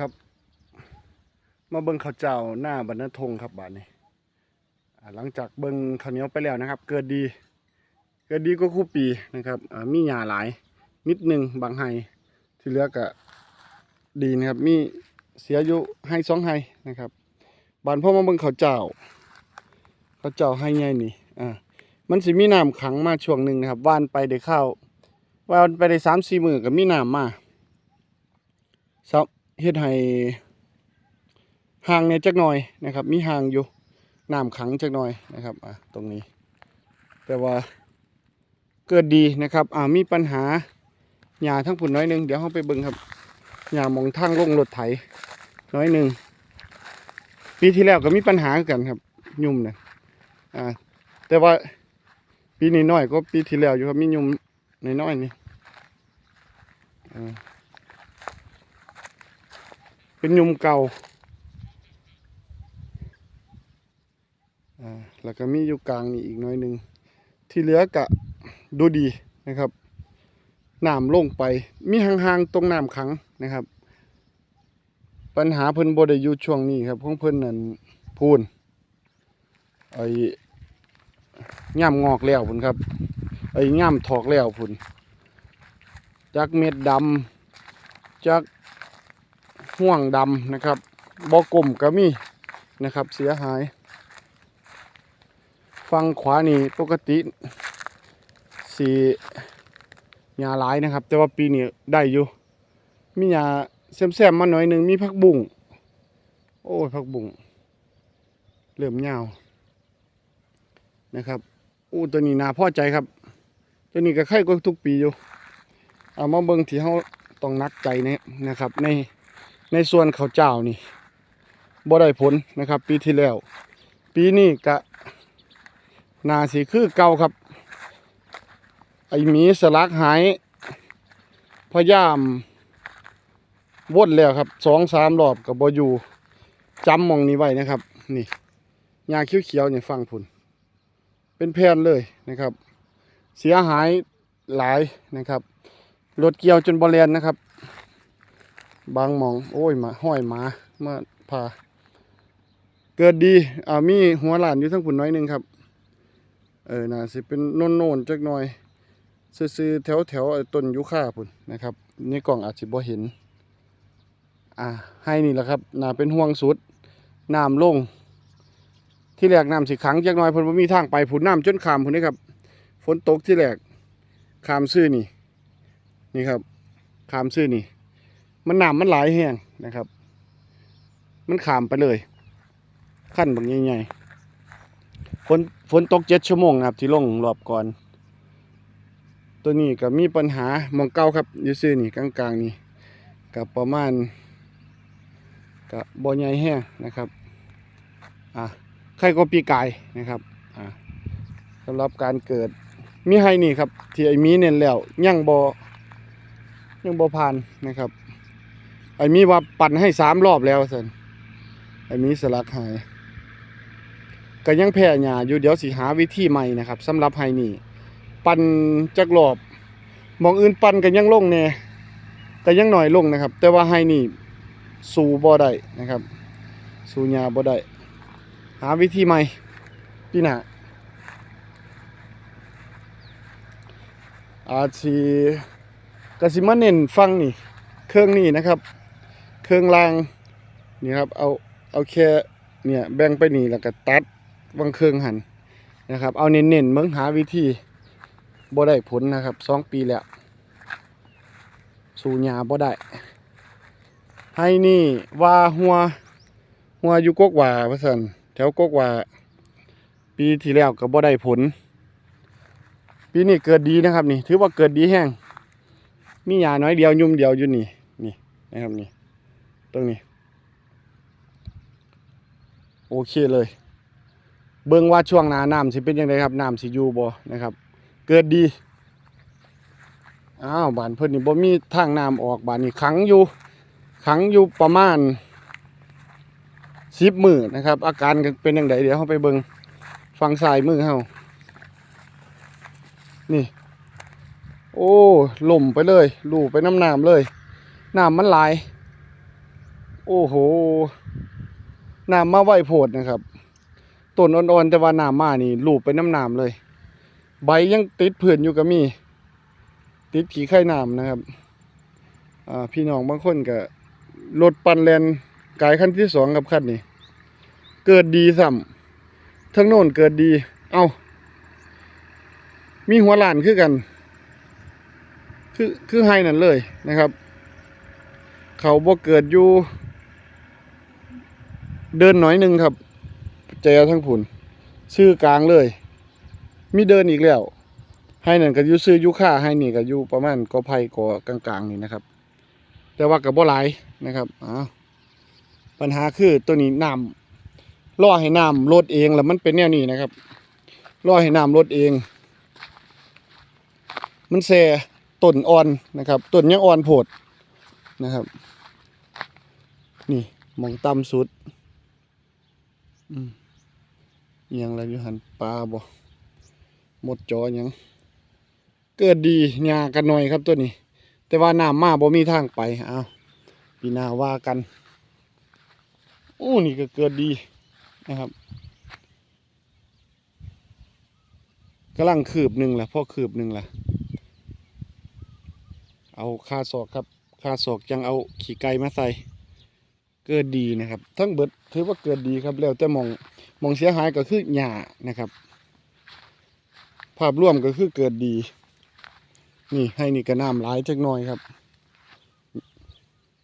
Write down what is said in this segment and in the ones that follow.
ครับ มาเบิ่งข้าวเจ้าหน้าบรรณทงครับบาดนี้อ่าหลังจากเบิ่งข้าวเหนียวไปแล้วนะครับ เกิดดี เกิดดีก็คู่ปีนะครับมีหญ้าหลาย นิดหนึงบางไฮที่เหลือก็ดีนะครับ มีเสียอยู่ให้สองไฮนะครับบานพ่อมาเบิ่งข้าวเจ้าข้าวเจ้าให้ใหญ่นี่อ่ามันสิมีน้ำขังมาช่วงหนึ่งนะครับว่านไปได้ข้าวว่านไปได้สามสี่มือก็มีน้ำมาซับ เฮ็ดให้ห่างเนี่ยจักหน่อยนะครับ มีห่างอยู่น้ำขังจักหน่อยนะครับอะตรงนี้ แต่ว่าเกิดดีนะครับอ่ามีปัญหาหญ้าทั้งผุนน้อยหนึ่งเดี๋ยวเราไปเบิ่งครับหญ้ามองทางลงรถไถน้อยหนึ่งปีที่แล้วก็มีปัญหากันครับ ยุ่มเนี่ยอ่าแต่ว่าปีนี้น้อยก็ปีที่แล้วอยู่ครับมียุ่มน้อยๆนี่อ่า เป็นยุ่มเก่าอ่าแล้วก็มีอยู่กลางนี่อีกน้อยหนึ่งที่เหลือกะดูดีนะครับน้ำลงไป มีห่างๆตรงน้ำขังนะครับ ปัญหาเพิ่นบ่ได้อยู่ช่วงนี้ครับของเพิ่นนั่นพูนไอ้ย่ำงอกแล้วพุ่นครับไอ้ย่ำถอกแล้วพุ่นจากเม็ดดำจาก ห่วงดำนะครับบ่กลมก็มีนะครับเสียหายฝั่งขวานี่ปกติสีหญ้าหลายนะครับ แต่ว่าปีนี้ได้อยู่ มีหญ้าแซมๆมาหน่อยหนึ่งมีผักบุ้งโอ้ยผักบุ้งเริ่มยาวนะครับอู้ตัวนี้นาพ่อใจครับ ตัวนี้ก็ไข่ก็ทุกปีอยู่ เอามาเบิ่งที่เขาต้องนักใจนะนะครับ ใน ในส่วนข้าวเจ้านี่บ่ได้ผลนะครับ ปีที่แล้ว ปีนี้ก็นาสีคือเก่าครับ ไอหมีสลักหายพยายามวนแล้วครับสองสามรอบกับบอยู่จำมองนี้ไว้นะครับ นี่ยาเขียวๆเนี่ยฟังผุนเป็นแผ่นเลยนะครับ เสียหายหลายนะครับรถเกี่ยวจนบอลเลนนะครับ บางมองโอ้ยมาห้อยหมามาพาเกิดดีอ่ามีหัวหลานอยู่ทั้งผุนน้อยหนึงครับ เออน่าสิเป็นโน่นๆจักหน่อย ซื่อแถวแถวต้นยุค่าพุ่นนะครับในกล่องอาจสิบ่เห็น อ่าให้นี่แหละครับน่าเป็นห่วงสุดน้ำลง ที่แรกน้ำสิขังจักหน่อยเพิ่นบ่มีทางไปพุ่นน้ำจนขามพุ่นนี่ครับฝนตกที่แรกขามซื่อนี่ นี่ครับขามซื่อนี่ มันน้ำมันหลายแห้งนะครับ มันขามไปเลย ขั้นบางใหญ่ๆฝนฝนตกเจ็ดชั่วโมงนะครับ ที่ลงรอบก่อน ตัวนี้ก็มีปัญหาหมองเก่าครับยูซื่อนี่กลางๆนี่กับประมาณกับบอใหญ่แห้งนะครับอะใครก็ปีกายนะครับอะสำหรับการเกิดมีให้นี่ครับที่ไอ้มีเน้นแล้วยังบ่ยังบ่ผ่านนะครับ ไอ้มีว่าปั่นให้สามรอบแล้วสันไอ้มีสลักหายก็ยังแพ้หญ้าอยู่เดี๋ยวสิหาวิธีใหม่นะครับสำหรับไฮนี่ ปั่นจักรอบมองอื่นปั่นก็ยังลงแน่ก็ยังหน่อยลงนะครับ แต่ว่าไฮนี่สูบ่ได้นะครับ สูหญ้าบ่ได้หาวิธีใหม่พี่หนาอาจสิก็สิมาเน้นฟังนี่ เครื่องนี่นะครับ เครื่องรางนี่ครับเอาเอาแค่เนี่ยแบ่งไปนี่แล้วก็ตัดวางเครื่องหันนะครับ เอาเน้นๆเมืองหาวิธีบ่ได้ผลนะครับสองปีแล้วสูญาบ่ได้ให้นี่ว่าหัวหัวอยู่กกว่าพะสันแถวกกว่า ปีที่แล้วก็บ่ได้ผล ปีนี้เกิดดีนะครับนี่ ถือว่าเกิดดีแห้งมีหญ้าน้อยเดียวยุ่มเดียวอยู่นี่นี่นะครับนี่ ตรงนี้ โอเคเลย เบิ่งว่าช่วงหนาน้ำสิเป็นยังไงครับน้ำสิอยู่บ่นะครับ เกิดดีอ้าวบานเพิ่นนี่บ่มีทางน้ำออกบานนี่ขังอยู่ขังอยู่ประมาณสิบมือนะครับ อาการเป็นยังไงเดี๋ยวเราไปเบิ่งฟังสายมือเฮานี่ โอ้ล่มไปเลย ลู่ไปน้ำน้ำเลย น้ำมันไหล โอ้โหน้ำมาไวโพดนะครับต้นอ่อนๆแต่ว่าน้ำมานี่ลูบไปน้ำน้ำเลย ใบยังติดเพื่อนอยู่ก็มี ติดขี่ไข่น้ำนะครับอ่าพี่น้องบางคนก็รถปั่นแลนกายขั้นที่สองกับขั้นนี้ เกิดดีซ้ำทั้งโน่นเกิดดี เอามีหัวหลานคือกัน คือคือให้นั่นเลยนะครับ เขาบ่เกิดอยู่ เดินหน่อยหนึ่งครับเจอทั้งผุนชื่อกลางเลย มีเดินอีกแล้ว ให้นั่นก็อยู่ซื้อยุค่าให้นี่ก็อยู่ประมาณกอไผ่กอกลางๆนี่นะครับ แต่ว่ากับบ่หลายนะครับอ้าวปัญหาคือตัวนี้น้ำรอให้น้ำลดเองแล้วมันเป็นแนวนี้นะครับรอให้น้ำลดเอง มันแซ่ต้นอ่อนนะครับต้นยังอ่อนโพดนะครับ นี่มองต่ำสุด ยังอะไรอยู่หันปลาบ่หมดจอยังเกิดดีหญ้ากันหน่อยครับตัวนี้ แต่ว่าน้ำมาบ่มีทางไปเอาปีหน้าว่ากันโอ้นี่ก็เกิดดีนะครับกำลังคืบหนึ่งละพ่อคืบหนึ่งละเอาคาศอกครับคาศอกจังเอาขี่ไก่มาใส่ เกิดดีนะครับ ทั้งเบิดถือว่าเกิดดีครับ แล้วแต่มองมองเสียหายก็คือหญ้านะครับ ภาพรวมก็คือเกิดดี นี่ให้นี่ก็น้ำหลายจักหน่อยครับ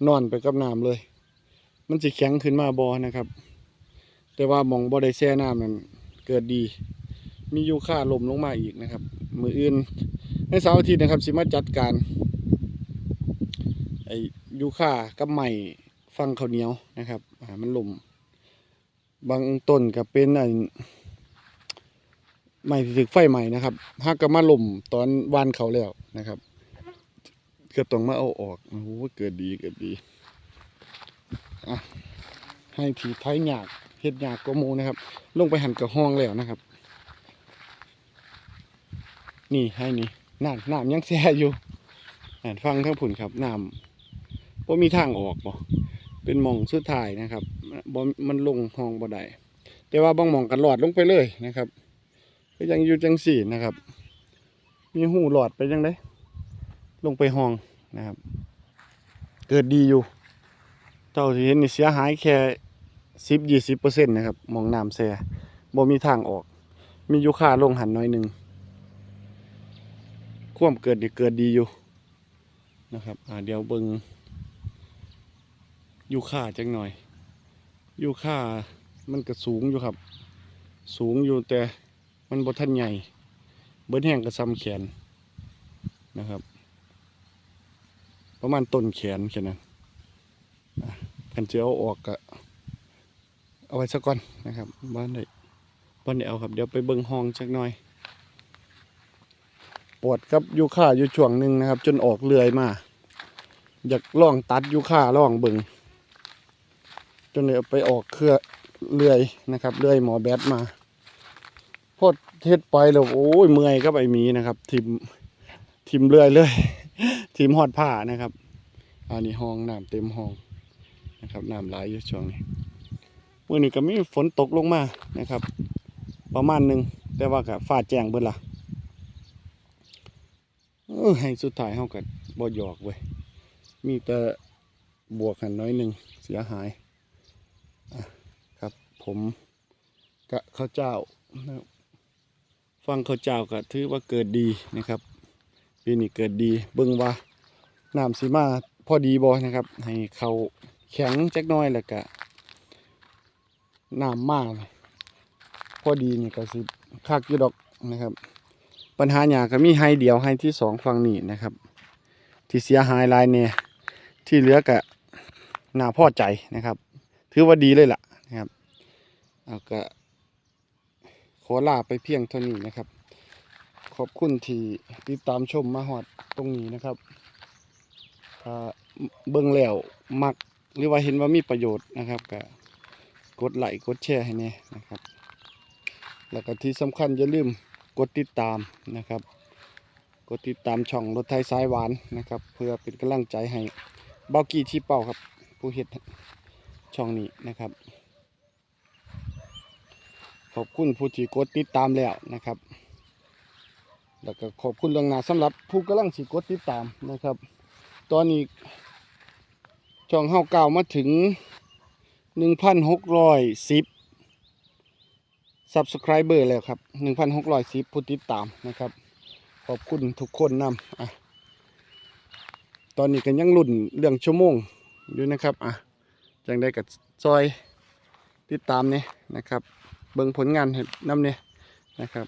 นอนไปกับน้ำเลย มันจะแข็งขึ้นมาบอนะครับ แต่ว่ามองบอได้แช่น้ำนั้นเกิดดี มียูค่าลมลงมาอีกนะครับ มืออื่นในเสาร์อาทิตย์นะครับสิมาจัดการไอ้ยูค่ากับใหม่ ฟังข้าวเหนียวนะครับอ่ามันลมบางต้นก็เป็นไอ้ใหม่ถึกไฟใหม่นะครับฮักก็มาลมตอนวานเขาแล้วนะครับก็ต้องมาเอาออกโอ้โหเกิดดีเกิดดีอะให้ทีไทยหยากเฮ็ดหยากกโมนะครับ ลงไปหันกับห้องแล้วนะครับ นี่ให้นี่น้ำน้ำยังแช่อยู่อ่านฟังทั้งผุนครับน้ำบ่มีทางออกบ่ เป็นหมองสุดท้ายนะครับบ่มันลงห้องบ่ได้แต่ว่าบางหมองกันหลอดลงไปเลยนะครับก็ยังอยู่จังสี่นะครับ มีหูหลอดไปยังไดลงไปห้องนะครับ เกิดดีอยู่เท่าที่เห็นนี่เสียหายแค่สิบยี่สิบเปอร์เซ็นต์นะครับหมองน้ำแซ่บ่มีทางออก มีอยู่ค่าลงหันน้อยหนึ่งควมเกิดนี่เกิดดีอยู่นะครับเดี๋ยวเบิง อยู่ค่าจังหน่อย อยู่ค่ามันก็สูงอยู่ครับ สูงอยู่แต่มันบทันใหญ่ เบิ้แห้งกระซำแขนนะครับ ประมาณต้นแขนแค่นั้นอะกันจะเอาออกก็เอาไว้สักก่อนนะครับบ้านได้บ้านได้เอาครับ เดี๋ยวไปเบิ้งห้องจักหน่อย ปวดครับยูค่าอยู่ช่วงหนึ่งนะครับ จนออกเลื่อยมา อยากลองตัดยูค่าลองเบิ้ง จนเลยเอไปออกเครือเลื่อยนะครับเลื่อยหมอแบดมาพอเฮ็ดไปแล้วโอ้ยเมื่อยกับไอ้หมีนะครับทิมทิมเรื่อยเลยทิมหอดผ้านะครับ อันนี้ห้องน้ำเต็มห้องนะครับน้ำไหลอยู่ช่วงนี้เมื่อนี้ก็มีฝนตกลงมานะครับ ประมาณหนึ่งแต่ว่ากับฟ้าแจ้งเบิดละเออให้สุดท้ายเฮาก็บ่หยอกเว้ยมีแต่บวกกันน้อยหนึ่งเสียหาย ครับผมกะข้าวเจ้านะครับฟังข้าวเจ้าก็ถือว่าเกิดดีนะครับปีนี้เกิดดีเบิ่งว่าน้ำสีมาพอดีบอนะครับ ให้เขาแข็งจักหน้อยแล้วก็น้ำมากพอดีนี่ก็สิคักอยู่ดอกนะครับ ปัญหาหยาก็มีให้เดียวให้ที่สองฟังนี่นะครับ ที่เสียหายลายเนี่ยที่เหลือก็น่าพอใจนะครับ ถือว่าดีเลยล่ะนะครับเอาก็ขอลาไปเพียงเท่านี้นะครับ ขอบคุณที่ติดตามชมมาหอดตรงนี้นะครับเบิ่งแล้วมักหรือว่าเห็นว่ามีประโยชน์นะครับก็กดไลค์กดแชร์ให้แน่นะครับ แล้วก็ที่สำคัญอย่าลืมกดติดตามนะครับ กดติดตามช่องรถไทยสายหวานนะครับ เพื่อเป็นกำลังใจให้เบากี้ที่เป่าครับ ผู้เห็ด ช่องนี้นะครับ ขอบคุณผู้ที่กดติดตามแล้วนะครับ แล้วก็ขอบคุณเรื่องหนาสำหรับผู้กำลังสิกดติดตามนะครับ ตอนนี้ช่องเฮาเก่าวมาถึง 1,610 Subscriber แล้วครับ 1,610 ผู้ติดตามนะครับ ขอบคุณทุกคนนำอะตอนนี้กันยังรุ่นเรื่องชั่วโมงอยู่นะครับอะ จังได้กับซอยติดตามเนี่ยนะครับ เบิ่งผลงานให้นำเนี่ยนะครับ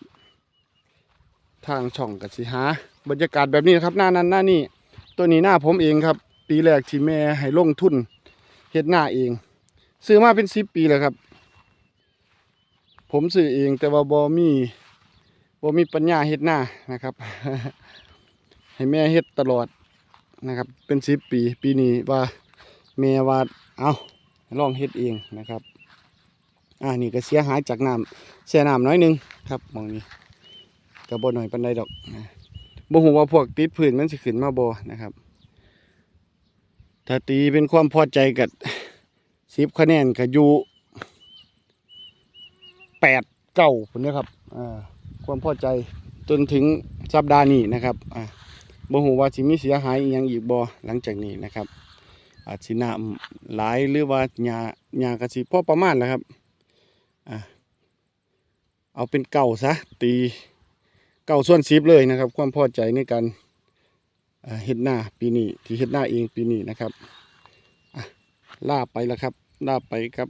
ทางช่องกับสิหา บรรยากาศแบบนี้นะครับ หน้านั้นหน้านี้ตัวนี้หน้าผมเองครับ ปีแรกที่แม่ให้ลงทุนเฮ็ดหน้าเอง ซื้อมาเป็นสิบปีแล้วครับ ผมซื้อเองแต่ว่าบ่มีบ่มีปัญญาเฮ็ดหน้านะครับ ให้แม่เฮ็ดตลอดนะครับ เป็นสิบปี ปีนี้ว่าแม่ว่า เอาลองเฮ็ดเองนะครับ อ่านี่ก็เสียหายจากน้ำเสียน้ำน้อยนึงครับมองนี้ก็บ่น้อยปานใดดอกนะบ่ฮู้ว่าพวกติดพื้นมันสิขึ้นมาบ่นะครับ ถ้าตีเป็นความพอใจกับ10คะแนนก็อยู่8 9พุ่นนะครับอ่าความพอใจจนถึงสัปดาห์นี้นะครับอ่าบ่ฮู้ว่าสิมีเสียหายอีหยังอีกบ่หลังจากนี้นะครับ อาจสิน้ำหลายหรือว่าหญ้าหญ้าก็สิพอประมาณแหล้วครับอะเอาเป็นเก่าซะตีเก่าส่วนสิบเลยนะครับ ความพอใจในการเฮ็ดหน้าปีนี้ที่เฮ็ดหน้าเองปีนี้นะครับล่าไปแล้วครับล่าไปครับ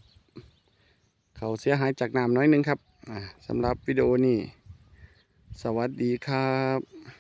เขาเสียหายจากน้ำน้อยนึงครับสำหรับวิดีโอนี้ สวัสดีครับ